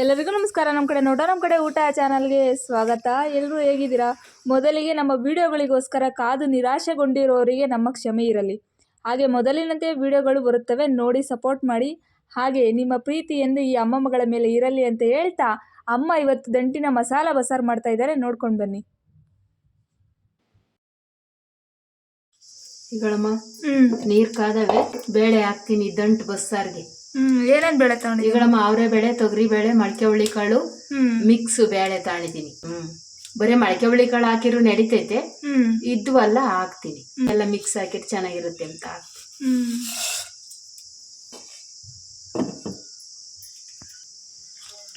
ಎಲ್ಲರಿಗೂ ನಮಸ್ಕಾರ. ನಮ್ಮ ಕಡೆ ನೋಡೋ ನಮ್ಮ ಕಡೆ ಊಟ ಚಾನಲ್ಗೆ ಸ್ವಾಗತ. ಎಲ್ಲರೂ ಹೇಗಿದ್ದೀರಾ? ಮೊದಲಿಗೆ ನಮ್ಮ ವಿಡಿಯೋಗಳಿಗೋಸ್ಕರ ಕಾದು ನಿರಾಶೆಗೊಂಡಿರೋರಿಗೆ ನಮ್ಮ ಕ್ಷಮೆ ಇರಲಿ. ಹಾಗೆ ಮೊದಲಿನಂತೆ ವಿಡಿಯೋಗಳು ಬರುತ್ತವೆ ನೋಡಿ ಸಪೋರ್ಟ್ ಮಾಡಿ. ಹಾಗೆ ನಿಮ್ಮ ಪ್ರೀತಿ ಎಂದು ಈ ಅಮ್ಮಮ್ಮಗಳ ಮೇಲೆ ಇರಲಿ ಅಂತ ಹೇಳ್ತಾ ಅಮ್ಮ ಇವತ್ತು ದಂಟಿನ ಮಸಾಲ ಬಸಾರು ಮಾಡ್ತಾ ಇದ್ದಾರೆ. ನೋಡ್ಕೊಂಡು ಬನ್ನಿ. ಈಗಳಮ್ಮ ನೀರು ನೀರ್ ಕಾದವೆ ಬೇಳೆ ಹಾಕ್ತೀನಿ ದಂಟು ಬಸ್ಸಾರ್ಗೆ. ಹ್ಮ್ ಏನೇನು ಬೆಳೆ ತಗೊಂಡಿದ್ದೀವಿ ಈಗಳಮ್ಮ ಅವರೆ ಬೇಳೆ ತೊಗರಿ ಬೇಳೆ ಮಡಕೆ ಹುಳಿ ಕಾಳು ಹ್ಮ್. ಮಿಕ್ಸ್ ಬೇಳೆ ತಾಳಿದೀನಿ ಹ್ಮ್. ಬರೀ ಮಡಕೆ ಹುಳಿ ಕಾಳು ಹಾಕಿರು ನಡಿತೈತೆ. ಹ್ಮ್. ಇದ್ವಲ್ಲ ಹಾಕ್ತೀನಿ. ಎಲ್ಲ ಮಿಕ್ಸ್ ಹಾಕಿಟ್ಟು ಚೆನ್ನಾಗಿರುತ್ತೆ ಅಂತ ಹಾಕ್ತೀನಿ. ಹ್ಮ್.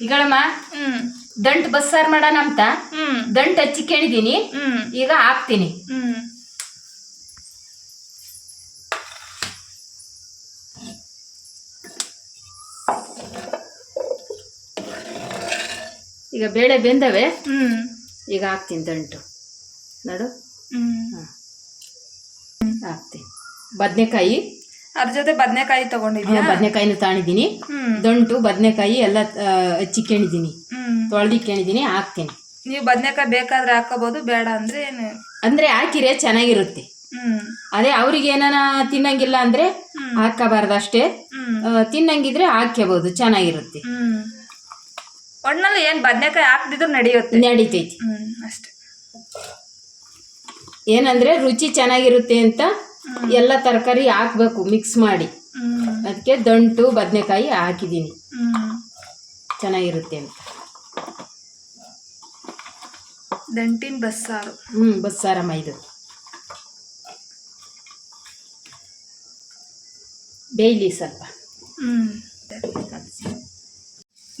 ಈಗಳಮ್ಮ ಹ್ಮ್. ದಂಟ್ ಬಸ್ಸಾರ್ ಮಾಡೋಣ ಅಂತ ಹ್ಮ್. ದಂಟ್ ಹಚ್ಚಿ ಕೇಳಿದೀನಿ ಹ್ಮ್. ಈಗ ಹಾಕ್ತೀನಿ. ಹ್ಮ್. ಈಗ ಬೇಳೆ ಬೆಂದವೆ. ಈಗ ಹಾಕ್ತೀನಿ ದಂಟು. ನೋಡು. ಹ್ಮ್. ಹಾಕ್ತೀನಿ. ಬದನೆಕಾಯಿ. ಅದ್ರ ಜೊತೆ ಬದನೆಕಾಯಿ ತಗೊಂಡಿದ್ದೀನಿ ಬದನೆಕಾಯಿನೂ ತಾಣಿದ್ದೀನಿ. ದಂಟು ಬದನೆಕಾಯಿ ಎಲ್ಲ ಹಚ್ಚಿಕೊಂಡಿದ್ದೀನಿ ಹ್ಮ್. ತೊಳೆದಿಕ್ಕೊಂಡಿದ್ದೀನಿ ಹಾಕ್ತೀನಿ. ನೀವು ಬದನೆಕಾಯಿ ಬೇಕಾದ್ರೆ ಹಾಕೋಬಹುದು ಬೇಡ ಅಂದ್ರೆ ಏನು? ಅಂದ್ರೆ ಹಾಕಿರೆ ಚೆನ್ನಾಗಿರುತ್ತೆ. ಹ್ಮ್. ಅದೇ ಅವ್ರಿಗೆ ಏನಾನ ತಿನ್ನಂಗಿಲ್ಲ ಅಂದ್ರೆ. ಹಾಕಬಾರ್ದು ಅಷ್ಟೇ. ತಿನ್ನಂಗಿದ್ರೆ ಹಾಕ್ಯಬಹುದು ಚೆನ್ನಾಗಿರುತ್ತೆ. ಒಟ್ನಲ್ಲಿ ಏನ್ ಬದನೆಕಾಯಿ ಹಾಕ್ದಿದ್ರು ನಡೆಯುತ್ತೆ. ನಡೀತೈತಿ. ಹ್ಮ್ ಅಷ್ಟೇ. ಏನಂದ್ರೆ ರುಚಿ ಚೆನ್ನಾಗಿರುತ್ತೆ ಅಂತ ಎಲ್ಲ ತರಕಾರಿ ಹಾಕ್ಬೇಕು ಮಿಕ್ಸ್ ಮಾಡಿ. ಹ್ಮ್. ಅದಕ್ಕೆ ದಂಟು ಬದನೆಕಾಯಿ ಹಾಕಿದ್ದೀನಿ. ಹ್ಮ್. ಚೆನ್ನಾಗಿರುತ್ತೆ ಅಂತ. ದಂಟಿನ ಬಸ್ಸಾರು. ಹ್ಮ್ ಬಸ್ಸಾರಮ್ಮ ಇದು ಬೇಯ್ಲಿ ಸ್ವಲ್ಪ. ಹ್ಮ್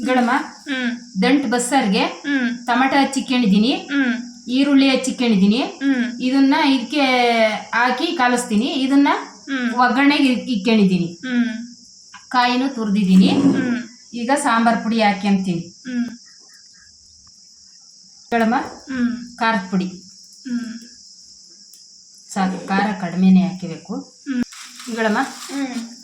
ಗಡಮ್ಮ ಹ್ಮ್. ದಂಟ್ ಬಸ್ಸಾರ್ಗೆ ಹ್ಮ್. ಟೊಮೆಟೊ ಹಚ್ಚಿಕೊಂಡಿದ್ದೀನಿ ಹ್ಮ್. ಈರುಳ್ಳಿ ಹಚ್ಚಿಕೊಂಡಿದ್ದೀನಿ ಹ್ಮ್. ಇದನ್ನ ಇದಕ್ಕೆ ಹಾಕಿ ಕಲಿಸ್ತೀನಿ. ಇದನ್ನ ಒಗ್ಗರಣೆಗೆ ಇಕ್ಕೊಂಡಿದೀನಿ ಕಾಯಿನೂ ತುರಿದಿದ್ದೀನಿ ಈಗ ಸಾಂಬಾರ್ ಪುಡಿ ಹಾಕ್ಯಂತೀನಿ ಹ್ಮ್. ಕಡಮ ಹ್ಮ್. ಖಾರದ ಪುಡಿ. ಹ್ಮ್. ಸಾಕು. ಖಾರ ಕಡಿಮೆನೆ ಹಾಕಬೇಕು. ಹ್ಮ್.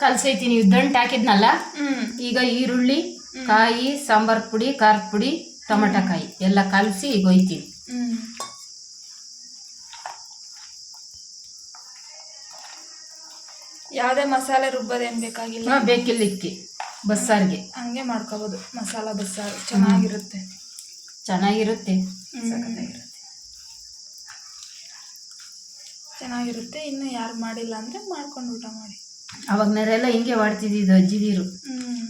ಕಲ್ಸೈತೀನಿ ದಂಟು ಹಾಕಿದ್ನಲ್ಲ? ಹ್ಮ್. ಈಗ ಈರುಳ್ಳಿ ಕಾಯಿ ಸಾಂಬಾರ್ ಪುಡಿ ಖಾರದ ಪುಡಿ ಟೊಮೆಟೊ ಕಾಯಿ. ಎಲ್ಲ ಕಲಸಿ ಈಗ ಒಯ್ತೀವಿ ಹ್ಮ್. ಯಾವುದೇ ಮಸಾಲೆ ರುಬ್ಬೋದೇನು ಬೇಕಾಗಿಲ್ಲ. ಹಾಂ ಬೇಕಿಲ್ಲಿಕ್ಕಿ ಬಸ್ಸಾರಿಗೆ. ಹಂಗೆ ಮಾಡ್ಕೋಬೋದು. ಮಸಾಲ ಬಸ್ಸಾರು. ಚೆನ್ನಾಗಿರುತ್ತೆ. ಚೆನ್ನಾಗಿರುತ್ತೆ. ಸಖತ್ತಾಗಿರುತ್ತೆ. ಚೆನ್ನಾಗಿರುತ್ತೆ. ಇನ್ನು ಯಾರು ಮಾಡಿಲ್ಲ ಅಂದರೆ ಮಾಡ್ಕೊಂಡು ಊಟ ಮಾಡಿ. ಅವಾಗ್ನರೆಲ್ಲ ಹಿಂಗೆ ಮಾಡ್ತಿದ್ದಿದ್ದು ಅಜ್ಜಿದೀರು. ಹ್ಮ್.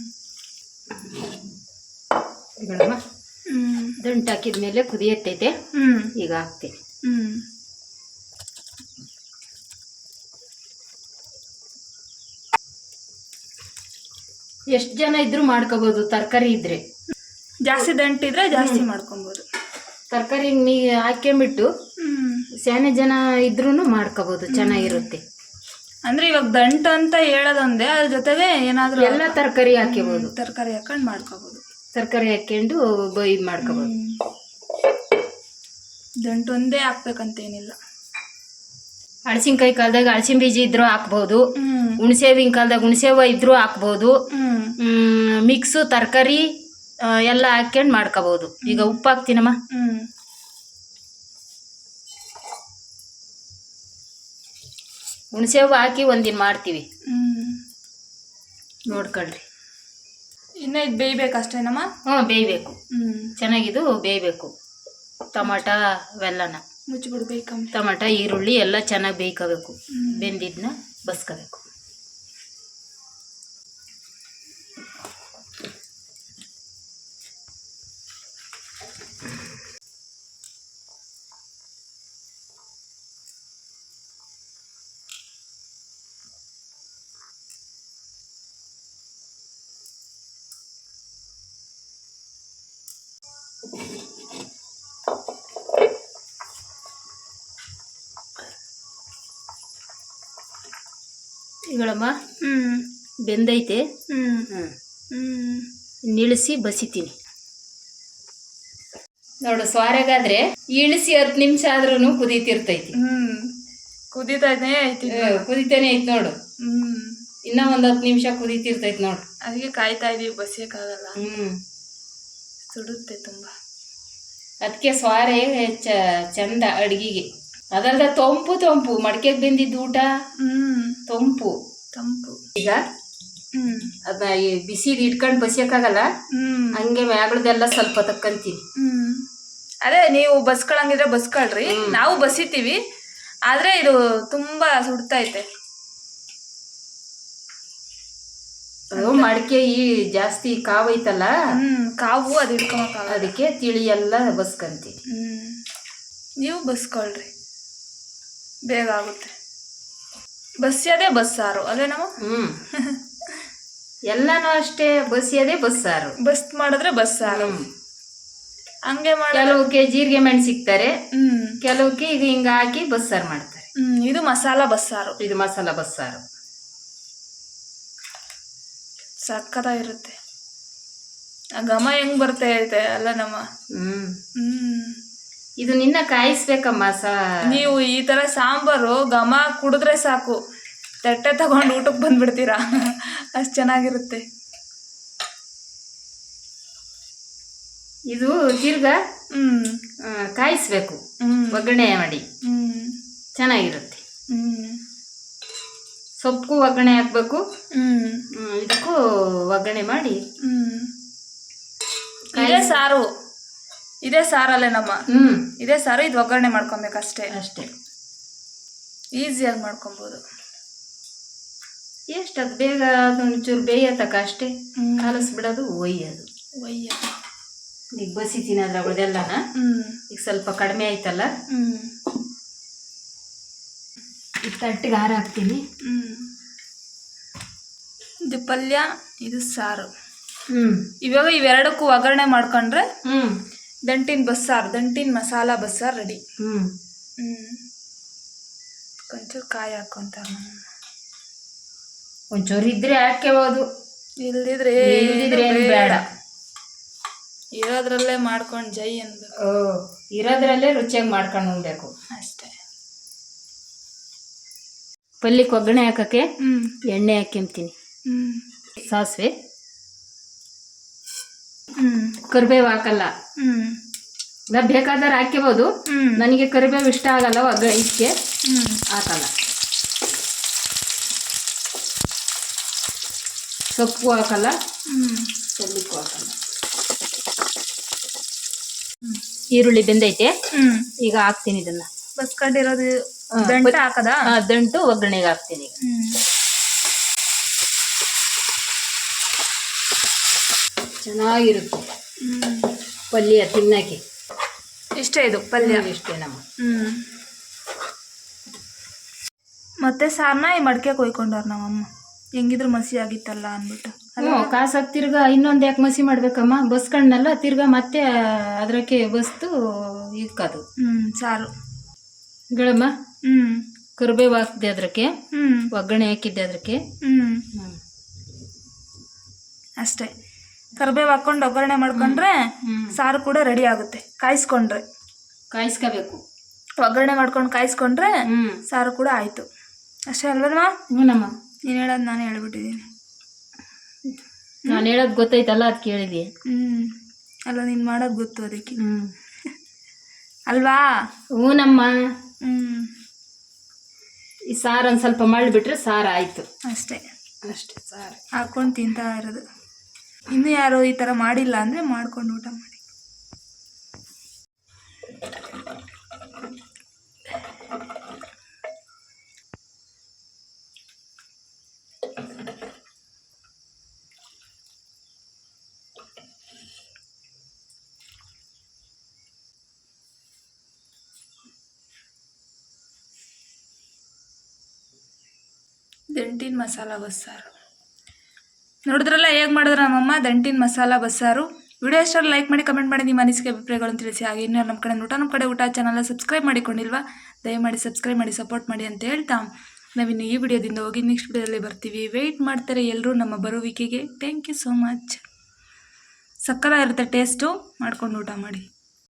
ಹ್ಮ್. ದಂಟು ಹಾಕಿದ್ಮೇಲೆ ಕುದಿಯತ್ತೈತೆ ಹ್ಮ್. ಈಗ ಹಾಕ್ತೀನಿ. ಹ್ಮ್. ಎಷ್ಟು ಜನ ಇದ್ರೂ ಮಾಡ್ಕೋಬಹುದು ತರಕಾರಿ ಇದ್ರೆ. ಜಾಸ್ತಿ ದಂಟಿದ್ರೆ ಜಾಸ್ತಿ ಮಾಡ್ಕೊಬೋದು. ತರಕಾರಿ ನೀ ಬಿಟ್ಟು ಹ್ಮ್. ಸ್ಯಾನೆ ಜನ ಇದ್ರೂ ಮಾಡ್ಕೋಬಹುದು ಚೆನ್ನಾಗಿರುತ್ತೆ. ಅಂದ್ರೆ ಇವಾಗ ದಂಟು ಅಂತ ಹೇಳೋದೊಂದೇ ಅದ್ರ ಜೊತೆಗೆ ಏನಾದ್ರೂ ಎಲ್ಲ ತರಕಾರಿ ಹಾಕಿಬಹುದು ತರಕಾರಿ ಹಾಕೊಂಡು ಮಾಡ್ಕೋಬಹುದು ತರಕಾರಿ ಹಾಕೊಂಡು ಇದು ಮಾಡ್ಕೋಬಹುದು ದಂಟು ಒಂದೇ ಹಾಕ್ಬೇಕಂತೇನಿಲ್ಲ. ಹಳಸಿನಕಾಯಿ ಕಾಲದಾಗ ಹಳಸಿನ ಬೀಜ ಇದ್ರೂ ಹಾಕ್ಬೋದು. ಹುಣಸೆ ಹುಣಸೇವಿನ ಕಾಲದಾಗ ಹುಣಸೇವ ಇದ್ರೂ ಹಾಕ್ಬೋದು. ಮಿಕ್ಸು ತರಕಾರಿ ಎಲ್ಲ ಹಾಕೊಂಡು ಮಾಡ್ಕೋಬಹುದು ಈಗ ಉಪ್ಪು ಹಾಕ್ತೀನಮ್ಮ ಹ್ಮ್ ಹೂವು ಹಾಕಿ ಒಂದಿನ ಮಾಡ್ತೀವಿ. ನೋಡ್ಕೊಳ್ರಿ. ಇನ್ನ ಇದು ಬೇಯ್ಬೇಕು ಅಷ್ಟೇನಮ್ಮ? ಹ್ಞೂ ಬೇಯಬೇಕು. ಚೆನ್ನಾಗಿದು ಬೇಯಬೇಕು. ಟೊಮಾಟ ಅವೆಲ್ಲನ ಮುಚ್ಚಿಬಿಡ್ಬೇಕಮ್ಮ. ಟೊಮಾಟ ಈರುಳ್ಳಿ ಎಲ್ಲ ಚೆನ್ನಾಗಿ ಬೇಯ್ಕೋಬೇಕು. ಬೆಂದಿದ್ದನ್ನ ಬಸ್ಕೋಬೇಕು. ಈಗಳಮ್ಮ ಹ್ಞೂ ಬೆಂದೈತೆ? ಹ್ಞೂ ನಿಳಿಸಿ ಬಸಿತೀನಿ. ನೋಡು ಸ್ವಾರಗಾದ್ರೆ ಇಳಿಸಿ ಹತ್ತು ನಿಮಿಷ ಆದ್ರೂ ಕುದೀತಿರ್ತೈತಿ. ಹ್ಮ್. ಕುದೀತಾನೆ ಐತಿ ಕುದೀತಾನೆ ಐತಿ ನೋಡು. ಹ್ಮ್. ಇನ್ನ ಒಂದ್ ಹತ್ತು ನಿಮಿಷ ಕುದೀತಿರ್ತೈತಿ ನೋಡು. ಅದಕ್ಕೆ ಕಾಯ್ತಾ ಇದೀವಿ ಬಸಿಯಕ್ಕಾಗಲ್ಲ ಹ್ಮ್. ಸುಡುತ್ತೆ ತುಂಬಾ. ಅದಕ್ಕೆ ಸ್ವಾರೆ ಚ ಚಂದ ಅಡ್ಗಿಗೆ. ಅದಲ್ದ ತಂಪು ತಂಪು. ಮಡಿಕೆಗೆ ಬೆಂದಿದ್ದು ಊಟ? ಹ್ಮ್. ತೊಂಪು. ತಂಪು. ಈಗ? ಹ್ಮ್. ಅದನ್ನ ಈ ಬಿಸಿದು ಇಟ್ಕೊಂಡು ಬಸಿಯಕ್ಕಾಗಲ್ಲ? ಹ್ಮ್. ಹಂಗೆ ಮ್ಯಾಗಳದೆಲ್ಲ ಸ್ವಲ್ಪ ತಕ್ಕಂತೀನಿ. ಹ್ಮ್. ಅದೇ ನೀವು ಬಸ್ಕೊಳಂಗಿದ್ರೆ ಬಸ್ಕೊಳ್ರಿ. ನಾವು ಬಸಿತೀವಿ. ಆದ್ರೆ ಇದು ತುಂಬಾ ಸುಡ್ತೈತೆ. ಅದು ಮಡಿಕೆ ಈ ಜಾಸ್ತಿ ಕಾವೈತಲ್ಲ? ಹ್ಮ್. ಕಾವು ಅದು ಹಿಡ್ಕೊಳಕ್ಕಾಗಲ್ಲ ಅದಕ್ಕೆ ತಿಳಿ ಎಲ್ಲ ಬಸ್ಕಂತೀನಿ. ಹ್ಮ್. ನೀವು ಬಸ್ಕೊಳ್ರಿ. ಬೇಗ ಆಗುತ್ತೆ. ಬಸ್ಸದೇ ಬಸ್ಸಾರು ಅಲ್ವೇ ನಾವು? ಹ್ಞೂ ಎಲ್ಲಾನು ಅಷ್ಟೇ ಬಸಿಯದೇ ಬಸ್ಸಾರು ಬಸ್ ಮಾಡಿದ್ರೆ ಬಸ್ಸಾರು ಹಂಗೆ ಮಾಡಿ ಕೆಲವಕ್ಕೆ ಜೀರಿಗೆ ಮೆಣ್ ಸಿಗ್ತಾರೆ. ಹ್ಮ್. ಕೆಲವಕ್ಕೆ ಇದು ಹಿಂಗ ಹಾಕಿ ಬಸ್ಸಾರು ಮಾಡ್ತಾರೆ. ಹ್ಮ್ ಇದು ಮಸಾಲ ಬಸ್ಸಾರು ಇದು ಮಸಾಲ ಬಸ್ಸಾರು ಸಕ್ಕತ್ತಾಗಿರುತ್ತೆ ಆ ಘಮ ಹೆಂಗ್ ಇರುತ್ತೆ ಅಲ್ಲ ನಮ್ಮ ಹ್ಮ್. ಹ್ಮ್. ಇದು ನಿನ್ನ ಕಾಯಿಸ್ಬೇಕಮ್ಮ ಸಾ. ನೀವು ಈ ತರ ಸಾಂಬಾರು ಘಮ ಕುಡಿದ್ರೆ ಸಾಕು. ತಟ್ಟೆ ತಗೊಂಡು ಊಟಕ್ಕೆ ಬಂದ್ಬಿಡ್ತೀರಾ? ಅಷ್ಟು ಚೆನ್ನಾಗಿರುತ್ತೆ. ಇದು ತಿರ್ಗ ಕಾಯಿಸ್ಬೇಕು. ಹ್ಮ್. ಒಗ್ಗರಣೆ ಮಾಡಿ. ಹ್ಮ್. ಚೆನ್ನಾಗಿರುತ್ತೆ. ಹ್ಮ್. ಸೊಪ್ಪು ಒಗ್ಗರಣೆ ಹಾಕ್ಬೇಕು. ಇದಕ್ಕೂ ಒಗ್ಗರಣೆ ಮಾಡಿ. ಹ್ಮ್. ಇದೇ ಸಾರು. ಇದೇ ಸಾರಲ್ಲೇ ನಮ್ಮ. ಹ್ಮ್. ಇದೇ ಸಾರು ಇದು ಒಗ್ಗರಣೆ ಮಾಡ್ಕೊಬೇಕಷ್ಟೇ. ಅಷ್ಟೇ. ಅಷ್ಟೇ ಈಸಿಯಾಗಿ ಮಾಡ್ಕೊಬೋದು. ಎಷ್ಟು ಅದು ಬೇಗ ಅದೊಂಚೂರು ತಕ ಅಷ್ಟೇ. ಕಲಸ್ಬಿಡೋದು ಒಯ್ಯೋದು. ಒಯ್ಯ ಈಗ ಬಸಿತೀನಿ ಅದ್ರಗಳದೆಲ್ಲನ ಹ್ಮ್. ಈಗ ಸ್ವಲ್ಪ ಕಡಿಮೆ ಆಯ್ತಲ್ಲ? ಹ್ಮ್. ಈ ತಟ್ಟಿಗೆ ಹಾರ ಹಾಕ್ತೀನಿ. ಹ್ಮ್. ಇದು ಪಲ್ಯ ಇದು ಸಾರು. ಹ್ಮ್. ಇವಾಗ ಇವೆರಡಕ್ಕೂ ಒಗ್ಗರಣೆ ಮಾಡ್ಕೊಂಡ್ರೆ ಹ್ಮ್. ದಂಟಿನ ಬಸ್ಸಾರ್ ದಂಟಿನ ಮಸಾಲ ಬಸ್ಸಾರ್ ರೆಡಿ ಹ್ಮ್. ಕೊಂಚೂರು ಕಾಯಿ ಹಾಕೊಂತಾರ ಒಂಚೂರು ಇದ್ರೆ ಹಾಕ್ಯಬೋದು ಇಲ್ದಿದ್ರೆ ಇಲ್ದಿದ್ರೆ ಏನು ಏನು ಬೇಡ. ಇರೋದ್ರಲ್ಲೇ ಮಾಡ್ಕೊಂಡು ಜೈ ಅನ್ಬೇಕು. ಓ ಇರೋದ್ರಲ್ಲೇ ರುಚಿಯಾಗಿ ಮಾಡ್ಕೊಂಡು ಉಣ್ಬೇಕು. ಅಷ್ಟೇ. ಪಲ್ಲಿ ಒಗ್ಗರಣೆ ಹಾಕಕ್ಕೆ ಹ್ಮ್. ಎಣ್ಣೆ ಹಾಕ್ಯಂತೀನಿ ಹ್ಮ್. ಸಾಸಿವೆ. ಕರಿಬೇವು ಹಾಕಲ್ಲ. ಇಲ್ಲ ಬೇಕಾದ್ರೆ ಹಾಕಿಬಹುದು ಹ್ಮ್. ನನಗೆ ಕರಿಬೇವು ಇಷ್ಟ ಆಗಲ್ಲ ಒಗ್ಗ ಇದಕ್ಕೆ ಹ್ಮ್. ಹಾಕಲ್ಲ. ಸೊಪ್ಪು ಹಾಕಲ್ಲ. ಹ್ಮ್. ಹಾಕಲ್ಲ. ಈರುಳ್ಳಿ ಬೆಂದೈತೆ. ಹ್ಮ್. ಈಗ ಹಾಕ್ತೀನಿ ಇದನ್ನ. ಬಸ್ಕೊಂಡಿರೋದು ದಂಟು ಹಾಕದ? ದಂಟು ಒಗ್ಗರಣೆಗೆ ಹಾಕ್ತೀನಿ ಚೆನ್ನಾಗಿರುತ್ತೆ. ಪಲ್ಯ ತಿನ್ನಕ್ಕೆ. ಇಷ್ಟೇ ಇದು ಪಲ್ಯ. ಇಷ್ಟೇ ನಮ್ಮ. ಮತ್ತೆ ಸಾರ್ನ ಈ ಮಡಕೆ ಕೊಯ್ಕೊಂಡವ್ರ ನಮ್ಮಮ್ಮ. ಹೆಂಗಿದ್ರು ಮಸಿ ಆಗಿತ್ತಲ್ಲ ಅಂದ್ಬಿಟ್ಟು. ಹ್ಞೂ ಕಾಸಾಗಿ ತಿರ್ಗಾ ಇನ್ನೊಂದು ಯಾಕೆ ಮಸಿ ಮಾಡ್ಬೇಕಮ್ಮ? ಬಸ್ಕಣ್ಣಲ್ಲ ತಿರ್ಗಾ ಮತ್ತೆ ಅದಕ್ಕೆ ಬಸ್ತು ಇಕ್ಕದು. ಹ್ಮ್ ಸಾರು. ಗಳಮ್ಮ? ಹ್ಮ್. ಕರಿಬೇವು ಹಾಕಿದೆ ಅದಕ್ಕೆ ಹ್ಮ್. ಒಗ್ಗರಣೆ ಹಾಕಿದ್ದೆ ಅದಕ್ಕೆ ಹ್ಞೂ ಅಷ್ಟೇ. ಕರಿಬೇವು ಹಾಕೊಂಡು ಒಗ್ಗರಣೆ ಮಾಡ್ಕೊಂಡ್ರೆ. ಸಾರು ಕೂಡ ರೆಡಿ ಆಗುತ್ತೆ. ಕಾಯಿಸ್ಕೊಂಡ್ರೆ. ಕಾಯಿಸ್ಕೋಬೇಕು. ಒಗ್ಗರಣೆ ಮಾಡ್ಕೊಂಡು ಕಾಯಿಸ್ಕೊಂಡ್ರೆ ಸಾರು ಕೂಡ ಆಯಿತು. ಅಷ್ಟೇ ಅಲ್ವಲ್ವಾ? ಹ್ಞೂನಮ್ಮ. ನೀನು ಹೇಳೋದು ನಾನು ಹೇಳ್ಬಿಟ್ಟಿದ್ದೀನಿ. ನಾನು ಹೇಳೋದು ಗೊತ್ತೈತಲ್ಲ ಅದು ಕೇಳಿದೆ ಹ್ಞೂ ಅಲ್ಲ ನೀನು ಮಾಡೋದು ಗೊತ್ತು ಅದಕ್ಕೆ. ಅಲ್ವಾ? ಹ್ಞೂನಮ್ಮ. ಹ್ಮ್. ಈ ಸಾರು ಒಂದು ಸ್ವಲ್ಪ ಮಾಡಿಬಿಟ್ರೆ ಸಾರು ಆಯಿತು ಅಷ್ಟೇ. ಅಷ್ಟೇ ಸಾರು. ಹಾಕೊಂಡು ತಿಂತಾ ಇರೋದು. ಇನ್ನು ಯಾರು ಈ ಥರ ಮಾಡಿಲ್ಲ ಅಂದರೆ ಮಾಡ್ಕೊಂಡು ಊಟ ಮಾಡಿ. ದಂಟಿನ ಮಸಾಲ ಬಸ್ಸಾರು ನೋಡಿದ್ರಲ್ಲ ಹೇಗೆ ಮಾಡಿದ್ರೆ ನಮ್ಮಮ್ಮ? ದಂಟಿನ ಮಸಾಲ ಬಸ್ಸಾರು. ವಿಡಿಯೋ ಇಷ್ಟ ಲೈಕ್ ಮಾಡಿ ಕಮೆಂಟ್ ಮಾಡಿ ನಿಮ್ಮ ಅನಿಸಿಕೆ ಅಭಿಪ್ರಾಯಗಳನ್ನು ತಿಳಿಸಿ. ಹಾಗೆ ಇನ್ನೂ ನಮ್ಮ ಕಡೆ ಊಟ ನಮ್ಮ ಕಡೆ ಊಟ ಚಾನಲ್ನ ಸಬ್ಸ್ಕ್ರೈಬ್ ಮಾಡಿಕೊಂಡಿಲ್ವಾ? ದಯಮಾಡಿ ಸಬ್ಸ್ಕ್ರೈಬ್ ಮಾಡಿ ಸಪೋರ್ಟ್ ಮಾಡಿ ಅಂತ ಹೇಳ್ತಾ. ನಾವಿನ್ನು ಈ ವಿಡಿಯೋದಿಂದ ಹೋಗಿ ನೆಕ್ಸ್ಟ್ ವಿಡಿಯೋದಲ್ಲಿ ಬರ್ತೀವಿ. ವೆಯ್ಟ್ ಮಾಡ್ತಾರೆ ಎಲ್ಲರೂ ನಮ್ಮ ಬರುವಿಕೆಗೆ ಥ್ಯಾಂಕ್ ಯು ಸೋ ಮಚ್ ಸಕ್ಕತ್ತಾಗಿರುತ್ತೆ ಟೇಸ್ಟು ಮಾಡ್ಕೊಂಡು ಊಟ ಮಾಡಿ.